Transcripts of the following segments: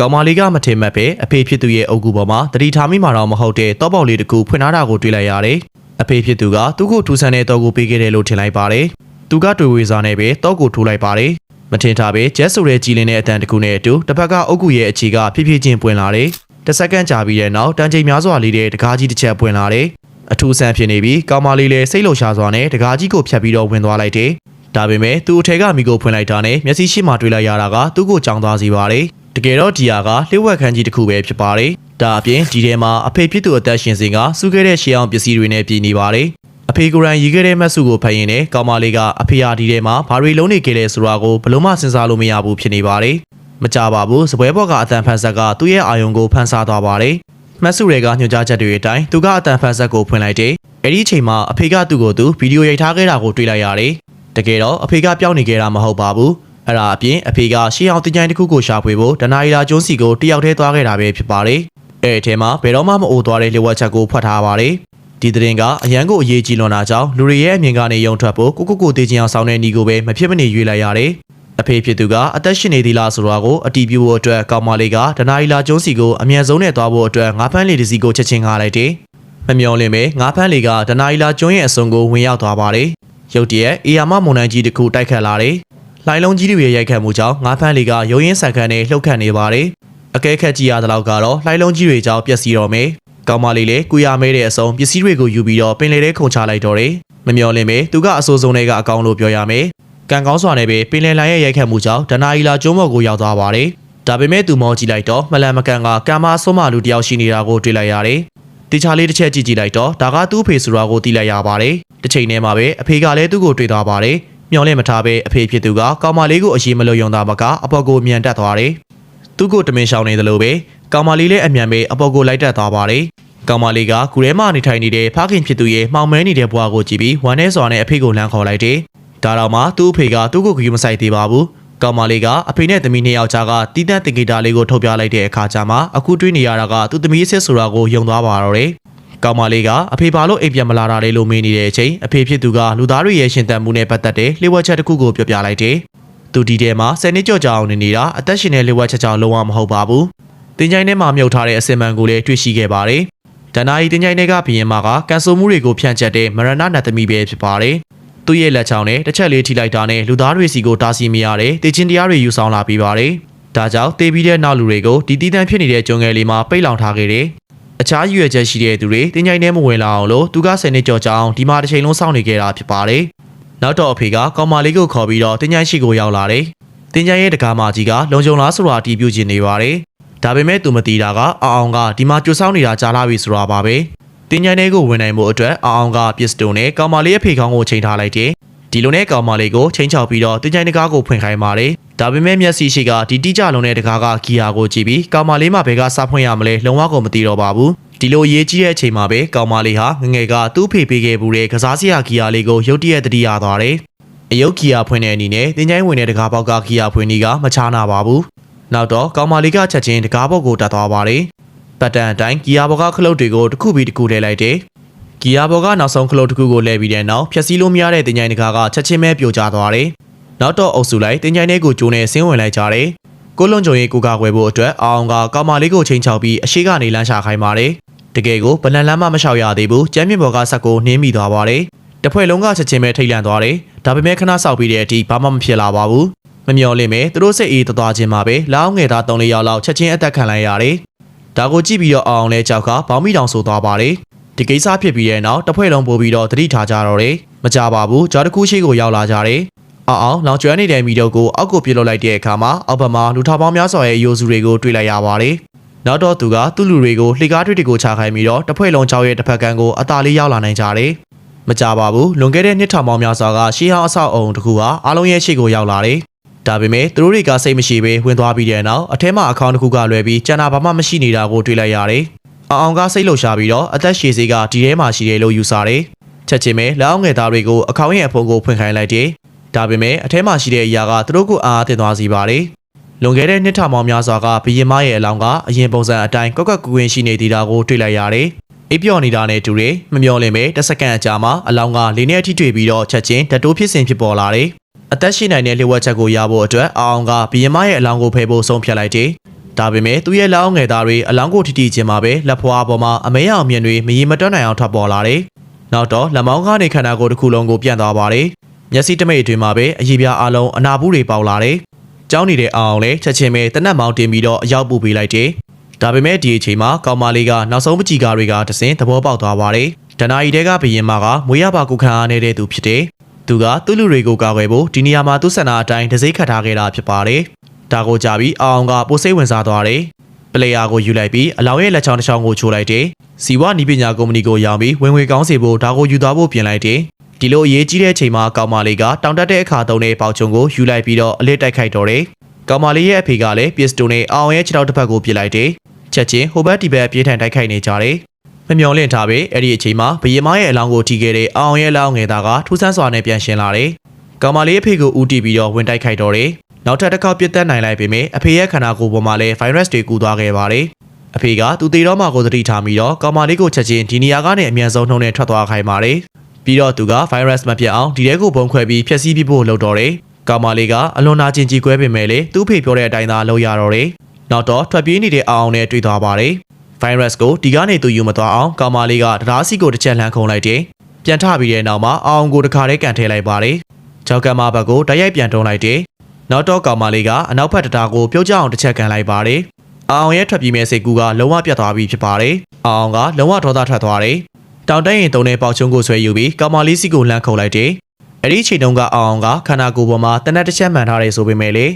ကောင်မလေးကမထင်မှတ်ပဲအဖေဖြစ်သူရဲ့အုပ်ကူပေါ်မှာတတိထားမိမှာတော့မဟုတ်တဲ့တောပေါက်လေးတစ်ခုဖွင့်ထားတာကိုတွေ့လိုက်ရတယ်။အဖေဖြစ်သူကသူ့ကိုထူဆန်းတဲ့တောကိုပေးခဲ့တယ်လို့ထင်လိုက်ပါတယ်။သူကတွေ့ဝေစာနဲ့ပဲတောကိုထိုးလိုက်ပါတယ်။မထင်ထားပဲဂျက်ဆိုတဲ့ကြည်လင်းတဲ့အတန်တစ်ခုနဲ့အတူတစ်ဖက်ကအုပ်ကူရဲ့အခြေကဖြည်းဖြည်းချင်းပွင့်လာတယ်။တစ်စက္ကန့်ကြာပြီးတဲ့နောက်တန်ချိန်များစွာလေးတဲ့တကားကြီးတစ်ချက်ပွင့်လာတယ်။အထူးဆန်းဖြစ်နေပြီးကောင်မလေးလည်းစိတ်လှုပ်ရှားစွာနဲ့တကားကြီးကိုဖြတ်ပြီးတော့ဝင်သွားလိုက်တယ်။ဒါပေမဲ့သူ့အထက်ကမိကိုဖွင့်လိုက်တာနဲ့မျက်စိရှိမှတွေ့လိုက်ရတာကသူ့ကိုကြောင်သွားစေပါတယ်။ တကယ်တော့ဒီဟာကလျှို့ဝှက်ခန်းကြီးတစ်ခုပဲဖြစ်ပါတယ်။ဒါအပြင်ဒီထဲမှာအဖေဖြစ်သူအသက်ရှင်စဉ်ကစုခဲ့တဲ့ရှေးအောင်ပစ္စည်းတွေနဲ့ပြည်နေပါတယ်။အဖေကိုယ်တိုင်ရီခဲ့တဲ့မတ်စုကိုဖတ်ရင်လည်းကောင်မလေးကအဖေဟာဒီထဲမှာဘာတွေလုံးနေခဲ့လဲဆိုတာကိုဘယ်လို့မှစဉ်းစားလို့မရဘူးဖြစ်နေပါတယ်။မကြပါဘူးစပွဲဘော့ကအတန်ဖန်ဆက်ကသူ့ရဲ့အာယုံကိုဖန်ဆားသွားပါတယ်။မတ်စုတွေကညွှန်ကြားချက်တွေအတိုင်းသူကအတန်ဖန်ဆက်ကိုဖွင့်လိုက်တယ်။အဲဒီအချိန်မှာအဖေကသူ့ကိုသူဗီဒီယိုရိုက်ထားခဲ့တာကိုတွေ့လိုက်ရတယ်။တကယ်တော့အဖေကပြောင်းနေခဲ့တာမဟုတ်ပါဘူး။ အဲ့ဒါအပြင်အဖေကရှေးအောင်တင်ကြိုင်တစ်ခုကိုရှာဖွေဖို့ဒနာရီလာကျွန်းစီကိုတယောက်တည်းသွားခဲ့တာပဲဖြစ်ပါတယ်။အဲ့ဒီထဲမှာဘယ်တော့မှမအိုသွားတဲ့လျှဝက်ချက်ကိုဖွက်ထားပါတယ်။ဒီသတင်းကအရန်ကိုအရေးကြီးလွန်တာကြောင့်လူတွေရဲ့အမြင်ကနေယုံထွက်ဖို့ကိုကိုကိုတေးချင်အောင်ဆောင်တဲ့ညီကိုပဲမဖြစ်မနေရွေးလိုက်ရတယ်။အဖေဖြစ်သူကအသက်ရှင်နေသေးလားဆိုတာကိုအတီးပြဖို့အတွက်ကောင်မလေးကဒနာရီလာကျွန်းစီကိုအမြန်ဆုံးနဲ့သွားဖို့အတွက်ငါးဖမ်းလေးတစ်စီးကိုချက်ချင်းကားလိုက်တယ်။မမျော်လင့်ပဲငါးဖမ်းလေးကဒနာရီလာကျွန်းရဲ့အစုံကိုဝင်ရောက်သွားပါတယ်။ရုတ်တရက်အေယာမမုန်တိုင်းကြီးတစ်ခုတိုက်ခတ်လာတယ်။ လိုင်လုံးကြီးတွေရဲ့ရိုက်ခတ်မှုကြောင့်ငါးဖမ်းလေးကရုံရင်းဆန်ခန်းနဲ့လှုပ်ခတ်နေပါတယ်။အကဲခတ်ကြည့်ရတဲ့လောက်ကတော့လိုင်လုံးကြီးတွေကြောင့်ပျက်စီးတော့မယ်။ကောင်မလေးလည်းကုရမဲတဲ့အစုံပစ္စည်းတွေကိုယူပြီးတော့ပင်လေထဲခုန်ချလိုက်တော့တယ်။မမျော်လင့်ပဲသူကအဆိုးဆုံးတွေကအကောင်လို့ပြောရမယ်။ကံကောင်းစွာနဲ့ပဲပင်လယ်လိုင်ရဲ့ရိုက်ခတ်မှုကြောင့်ဒနာအီလာကျွန်းပေါ်ကိုရောက်သွားပါတယ်။ဒါပေမဲ့သူမောကြည့်လိုက်တော့မလန်မကန်ကကံမဆုံးမလူတယောက်ရှိနေတာကိုတွေ့လိုက်ရတယ်။တေချာလေးတစ်ချက်ကြည့်ကြည့်လိုက်တော့ဒါကသူ့အဖေဆိုတာကိုသိလိုက်ရပါတယ်။တစ်ချိန်တည်းမှာပဲအဖေကလည်းသူ့ကိုတွေ့သွားပါတယ်။ မျော်လင့်မထားပဲအဖေဖြစ်သူကကောင်မလေးကိုအရေးမလို့ယုံတာမကအပေါ်ကိုမြန်တက်သွားတယ်။သူ့ကိုတမင်ရှောင်နေသလိုပဲကောင်မလေးလည်းအမြန်ပဲအပေါ်ကိုလိုက်တက်သွားပါတယ်။ကောင်မလေးကကူထဲမှာနေထိုင်နေတဲ့ဖခင်ဖြစ်သူရဲ့မှောင်မဲနေတဲ့ဘဝကိုကြည့်ပြီးဝမ်းနဲ့စွာနဲ့အဖေကိုလမ်းခေါ်လိုက်တယ်။ဒါတော့မှသူ့အဖေကသူ့ကိုကြည့်မဆိုင်သေးပါဘူး။ကောင်မလေးကအဖေနဲ့သမီးနှစ်ယောက်ကြားကတီးတန့်တင်ဂီတာလေးကိုထုတ်ပြလိုက်တဲ့အခါကျမှအခုတွေးနေရတာကသူ့သမီးအစ်စ်ဆိုတာကိုယုံသွားပါတော့တယ်။ ကောင်မလေးကအဖေဘာလို့အိမ်ပြန်မလာတာလဲလို့မေးနေတဲ့အချိန်အဖေဖြစ်သူကလူသားတွေရဲ့ရှင်သန်မှုနဲ့ပတ်သက်တဲ့လျှို့ဝှက်ချက်တစ်ခုကိုပြောပြလိုက်တယ်။သူဒီထဲမှာဆယ်နှစ်ကျော်ကြာအောင်နေနေတာအသက်ရှင်တဲ့လျှို့ဝှက်ချက်ကြောင့်လုံးဝမဟုတ်ပါဘူး။တင်ကြိုင်းထဲမှာမြုပ်ထားတဲ့အစင်မှန်ကိုလည်းတွေ့ရှိခဲ့ပါတယ်။ဒနာယီတင်ကြိုင်းထဲကဘီရင်မကကန်ဆယ်မှုတွေကိုဖြန့်ကျက်တဲ့မရဏနတ်သမီးပဲဖြစ်ပါတယ်။သူ့ရဲ့လက်ချောင်းနဲ့တစ်ချက်လေးထိလိုက်တာနဲ့လူသားတွေစီကိုတားဆီးမရတဲ့တေချင်းတရားတွေယူဆောင်လာပြီးပါတယ်။ဒါကြောင့်တေးပြီးတဲ့နောက်လူတွေကိုဒီတီးတန်းဖြစ်နေတဲ့ကြုံငယ်လေးမှာပိတ်လောင်ထားခဲ့တယ်။ အခြားရွေချက်ရှိတဲ့သူတွေတင်ကြိုင်ထဲမဝင်လာအောင်လို့သူက10နှစ်ကျော်ကြာအောင်ဒီမှာတစ်ချိန်လုံးစောင့်နေခဲ့တာဖြစ်ပါတယ်။နောက်တော့အဖေကကောင်မလေးကိုခေါ်ပြီးတော့တင်ကြိုင်ရှိကိုရောက်လာတယ်။တင်ကြိုင်ရဲ့တကားမကြီးကလုံခြုံလားဆိုတာအတီးပြုတ်ချင်နေပါတယ်။ဒါပေမဲ့သူမတီးတာကအောင်အောင်ကဒီမှာကြိုစောင်းနေတာကြားလာပြီဆိုတာပါပဲ။တင်ကြိုင်ထဲကိုဝင်နိုင်မှုအတွက်အောင်အောင်ကပစ္စတိုနဲ့ကောင်မလေးရဲ့ဖေခေါင်းကိုချိန်ထားလိုက်တယ်။ ဒီလိုနဲ့ကောင်မလေးကိုချိန်ချောက်ပြီးတော့တင်ကြိုင်တကားကိုဖွင့်ခိုင်းပါတယ်။ဒါပေမဲ့မျက်စိရှိကဒီတိကျလုံးတဲ့တကားကဂီယာကိုကြည့်ပြီးကောင်မလေးမှဘယ်ကစဖွင့်ရမလဲလုံးဝကိုမသိတော့ပါဘူး။ဒီလိုရေးကြီးတဲ့အချိန်မှာပဲကောင်မလေးဟာငငယ်ကသူ့ဖေပေးခဲ့ဘူးတဲ့ကစားစရာဂီယာလေးကိုရုတ်တရက်တတိယသွားတယ်။အယုတ်ဂီယာဖွင့်တဲ့အနေနဲ့တင်ကြိုင်ဝင်တဲ့တကားပေါက်ကဂီယာဖွင့်နီးကမချားနာပါဘူး။နောက်တော့ကောင်မလေးကချက်ချင်းတကားပေါက်ကိုတက်သွားပါတယ်။ပတ်တန်အတိုင်းဂီယာဘော်ကခလုတ်တွေကိုတစ်ခုပြီးတစ်ခုထည့်လိုက်တယ်။ ဂီယာဘော်ကနောက်ဆုံးခလုတ်တစ်ခုကိုလဲပြီးတဲ့နောက်ဖြက်စီးလို့မရတဲ့တင်ကြိုင်တကားကချက်ချင်းပဲပြိုကျသွားတယ်။နောက်တော့အုပ်စုလိုက်တင်ကြိုင်ထဲကိုကျိုးနဲ့ဆင်းဝင်လိုက်ကြတယ်။ကိုလွန်ကြုံရေးကိုကကွယ်ဖို့အတွက်အောင်ကကောင်မလေးကိုချိန်ချောက်ပြီးအရှိကနေလမ်းရှာခိုင်းပါတယ်။တကယ်ကိုဗလန်လမ်းမမလျှောက်ရသေးဘူး။ကျမ်းမြင့်ဘော်ကဆက်ကိုနှင်းမိသွားပါတယ်။တစ်ဖွဲ့လုံးကချက်ချင်းပဲထိတ်လန့်သွားတယ်။ဒါပေမဲ့ခဏဆောက်ပြီးတဲ့အထိဘာမှမဖြစ်လာပါဘူး။မမျော်လင့်ပဲသူတို့စိတ်အေးသွားခြင်းမှာပဲလောင်းငယ်သား၃-၄ယောက်လောက်ချက်ချင်းအသက်ခံလိုက်ရတယ်။ဒါကိုကြည့်ပြီးတော့အောင်လဲကြောက်ကဘောင်းမိတောင်ဆိုသွားပါတယ်။ ဒီကိစ္စဖြစ်ပြီးတဲ့နောက်တစ်ဖွဲ့လုံးပို့ပြီးတော့တတိထားကြတော့တယ်။မကြပါဘူး။ဂျော်တစ်ခုရှိကိုရောက်လာကြတယ်။အောင်အောင်လောင်ကျွမ်းနေတဲ့မိတို့ကိုအောက်ကိုပြစ်လွတ်လိုက်တဲ့အခါမှာအောက်ဘက်မှာလူထောင်ပေါင်းများစွာရဲ့အယိုးစုတွေကိုတွေ့လိုက်ရပါတယ်။နောက်တော့သူကသူ့လူတွေကိုလှေကားတွေတွေကိုချခိုင်းပြီးတော့တစ်ဖွဲ့လုံးချောက်ရဲ့တစ်ဖက်ကန်းကိုအသာလေးရောက်လာနိုင်ကြတယ်။မကြပါဘူးလွန်ခဲ့တဲ့နှစ်ထောင်ပေါင်းများစွာကရှေးဟောင်းအဆောက်အုံတစ်ခုဟာအားလုံးရဲ့ရှေ့ကိုရောက်လာတယ်။ဒါပေမဲ့သူတို့တွေကစိတ်မရှိဘဲဝင်သွားပြီးတဲ့နောက်အထက်မှာအကောင့်တစ်ခုကလွယ်ပြီးကျန်တာဘာမှမရှိနေတာကိုတွေ့လိုက်ရတယ်။ အောင်အောင်ကစိတ်လှုပ်ရှားပြီးတော့အသက်ရှည်စေးကဒီထဲမှာရှိတယ်လို့ယူဆတယ်။ချက်ချင်းပဲလက်အောင်ငယ်သားတွေကိုအကောင့်ရဲ့အဖုံကိုဖွင့်ခိုင်းလိုက်တယ်။ဒါပေမဲ့အထက်မှာရှိတဲ့အရာကသူတို့ကိုအားအသင့်သွားစေပါတယ်။လွန်ခဲ့တဲ့နှစ်ထောင်ပေါင်းများစွာကဘီရင်မရဲ့အလောင်းကအရင်ပုံစံအတိုင်းကွက်ကွက်ကူကွင်းရှိနေသေးတာကိုတွေ့လိုက်ရတယ်။အိပ်ပျော်နေတာနဲ့တူတယ်မမျော်လင့်ပဲတစ်စက္ကန့်အကြာမှာအလောင်းကလေးနဲ့ထိတွေ့ပြီးတော့ချက်ချင်းဓာတ်တိုးဖြစ်စဉ်ဖြစ်ပေါ်လာတယ်။အသက်ရှိနိုင်တဲ့လျှို့ဝှက်ချက်ကိုရဖို့အတွက်အောင်အောင်ကဘီယမရဲ့အလောင်းကိုဖယ်ဖို့ဆုံးဖြတ်လိုက်တယ်။ ဒဒါပေမဲ့သူ့ရဲ့လက်အောက်ငယ်သားတွေအလောင်းကိုထိထိချင်းမှာပဲလက်ဖွာပေါ်မှာအမဲရောင်မြင်တွေမရေမတွက်နိုင်အောင်ထွက်ပေါ်လာတယ်။နောက်တော့လက်မောင်းကနေခန္ဓာကိုယ်တစ်ခုလုံးကိုပြန့်သွားပါတယ်။မျက်စိတမိတ်အတွင်းမှာပဲအရေးပြားအလုံးအနာဘူးတွေပေါက်လာတယ်။ကြောင်းနေတဲ့အောင်အောင်လည်းချက်ချင်းပဲတနက်မောင်းတင်ပြီးတော့အရောက်ပို့ပေးလိုက်တယ်။ဒါပေမဲ့ဒီအချိန်မှာကောင်မလေးကနောက်ဆုံးပကြီးကားတွေကတစင်သဘောပေါက်သွားပါတယ်။ဒနာရီတဲကဘရင်မကမွေးရပါကုခံအားနေတဲ့သူဖြစ်တယ်။သူကသူ့လူတွေကိုကာကွယ်ဖို့ဒီနေရာမှာသူ့ဆန္ဒအတိုင်းတစိမ့်ခတ်ထားခဲ့တာဖြစ်ပါတယ်။ ဒါကိုကြပြီးအောင်အောင်ကပိုစိတ်ဝင်စားသွားတယ်။ပလေယာကိုယူလိုက်ပြီးအလောင်းရဲ့လက်ချောင်းတစ်ချောင်းကိုချိုးလိုက်တယ်။စီဝနီးပညာကုမ္ပဏီကိုရောင်းပြီးဝင်ငွေကောင်းစေဖို့ဒါကိုယူသွားဖို့ပြင်လိုက်တယ်။ဒီလိုအရေးကြီးတဲ့အချိန်မှာကောင်မလေးကတောင်တက်တဲ့အခါတုံးတဲ့ပေါချုံကိုယူလိုက်ပြီးတော့အလစ်တိုက်ခိုက်တော့တယ်။ကောင်မလေးရဲ့အဖေကလည်းပစ္စတိုနဲ့အောင်ရဲ့ခြေထောက်တစ်ဖက်ကိုပစ်လိုက်တယ်။ချက်ချင်းဟိုဘက်ဒီဘက်ပြေးထန်တိုက်ခိုက်နေကြတယ်။မမျော်လင့်ထားပဲအဲ့ဒီအချိန်မှာဘယင်မရဲ့အလောင်းကိုထိခဲ့တဲ့အောင်ရဲ့လောင်းငယ်သားကထူးဆန်းစွာနဲ့ပြန်ရှင်လာတယ်။ကောင်မလေးအဖေကိုဦးတီးပြီးတော့ဝင်တိုက်ခိုက်တော့တယ်။ နောက်ထပ်တစ်ခေါက်ပြစ်တက်နိုင်လိုက်ပေမဲ့အဖေရဲ့ခန္ဓာကိုယ်ပေါ်မှာလည်း virus တွေကူသွားခဲ့ပါတယ်။အဖေကသူတေတော့မှကိုသတိထားပြီးတော့ကောင်မလေးကိုချက်ချင်းဒီနေရာကနေအမြန်ဆုံးနှုံနဲ့ထွက်သွားခိုင်းပါတယ်။ပြီးတော့သူက virus မပြတ်အောင်ဒီထဲကိုပုံခွဲပြီးဖျက်ဆီးပြဖို့လုပ်တော့တယ်။ကောင်မလေးကအလွန်နာကျင်ကြည်ကွဲပေမဲ့လေသူ့ဖေပြောတဲ့အတိုင်းသာလုပ်ရတော့တယ်။နောက်တော့ထွက်ပြေးနေတဲ့အောင်အောင်နဲ့တွေ့သွားပါတယ်။ virus ကိုဒီကနေသူယူမသွားအောင်ကောင်မလေးကတရားစီကိုတစ်ချက်လှမ်းခုံလိုက်တယ်။ပြန်ထပြီးတဲ့နောက်မှာအောင်ကိုတစ်ခါတည်းကန်ထည့်လိုက်ပါတယ်။ကြောက်ကမဘက်ကိုတိုက်ရိုက်ပြန်တွန်းလိုက်တယ်။ နောက်တော့ကောင်မလေးကအနောက်ဘက်တရားကိုပြုတ်ကျအောင်တစ်ချက်ကန်လိုက်ပါတယ်။အောင်ရဲ့ထွက်ပြေးမဲ့စိတ်ကူကလုံးဝပြတ်သွားပြီဖြစ်ပါတယ်။အောင်ကလုံးဝဒေါသထွက်သွားတယ်။တောင်တန်းရင်တုံတဲ့ပေါချုံကိုဆွဲယူပြီးကောင်မလေးစီကိုလှမ်းခုံလိုက်တယ်။အဲ့ဒီချိန်တုန်းကအောင်ကခန္ဓာကိုယ်ပေါ်မှာတနက်တစ်ချက်မှန်ထားတယ်ဆိုပေမဲ့လေ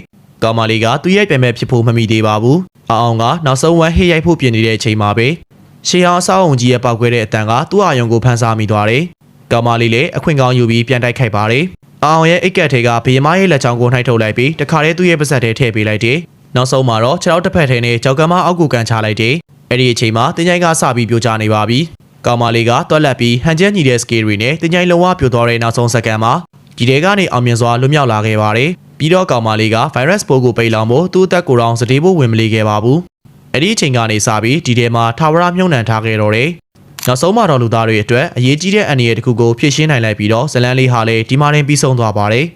ကောင်မလေးကသူ့ရဲ့ပြန်မဲ့ဖြစ်ဖို့မမီသေးပါဘူး။အောင်ကနောက်ဆုံးဝမ်းဟိရိုက်ဖို့ပြင်နေတဲ့အချိန်မှာပဲရှေးအောင်အဆောက်အုံကြီးရဲ့ပောက်ကွဲတဲ့အတန်ကသူ့အာယုံကိုဖန်ဆာမိသွားတယ်။ကောင်မလေးလည်းအခွင့်ကောင်းယူပြီးပြန်တိုက်ခိုက်ပါတယ်။ အောင်ရဲ့အိတ်ကက်ထဲကဘီယမရဲ့လက်ချောင်းကိုနှိုက်ထုတ်လိုက်ပြီးတခါတည်းသူ့ရဲ့ပါဇက်ထဲထည့်ပေးလိုက်တယ်။နောက်ဆုံးမှာတော့ခြေထောက်တစ်ဖက်ထဲနဲ့ကြောက်ကမအောက်ကိုကန်ချလိုက်တယ်။အဲ့ဒီအချိန်မှာတင်းချိုင်းကစပြီးပြိုကျနေပါပြီ။ကောင်မလေးကတွက်လက်ပြီးဟန်ကျက်ညီတဲ့စကေရီနဲ့တင်းချိုင်းလုံးဝပြိုသွားတဲ့နောက်ဆုံးစက္ကန့်မှာဒီတဲကနေအောင်မြင်စွာလွတ်မြောက်လာခဲ့ပါတယ်။ပြီးတော့ကောင်မလေးက virus ပိုးကိုပိတ်လောင်ဖို့သူ့အသက်ကိုယ်တော်စတေးဖို့ဝင်မလေးခဲ့ပါဘူး။အဲ့ဒီအချိန်ကနေစပြီးဒီတဲမှာထာဝရမြုံနှံထားခဲ့တော့တယ်။ နောက်ဆုံးမှာတော့လူသားတွေအတွက်အရေးကြီးတဲ့အန္တရာယ်တစ်ခုကိုဖြည့်ရှင်းနိုင်လိုက်ပြီးတော့ဇလန်လေးဟာလည်းဒီမှာတင်ပြီးဆုံးသွားပါတယ်။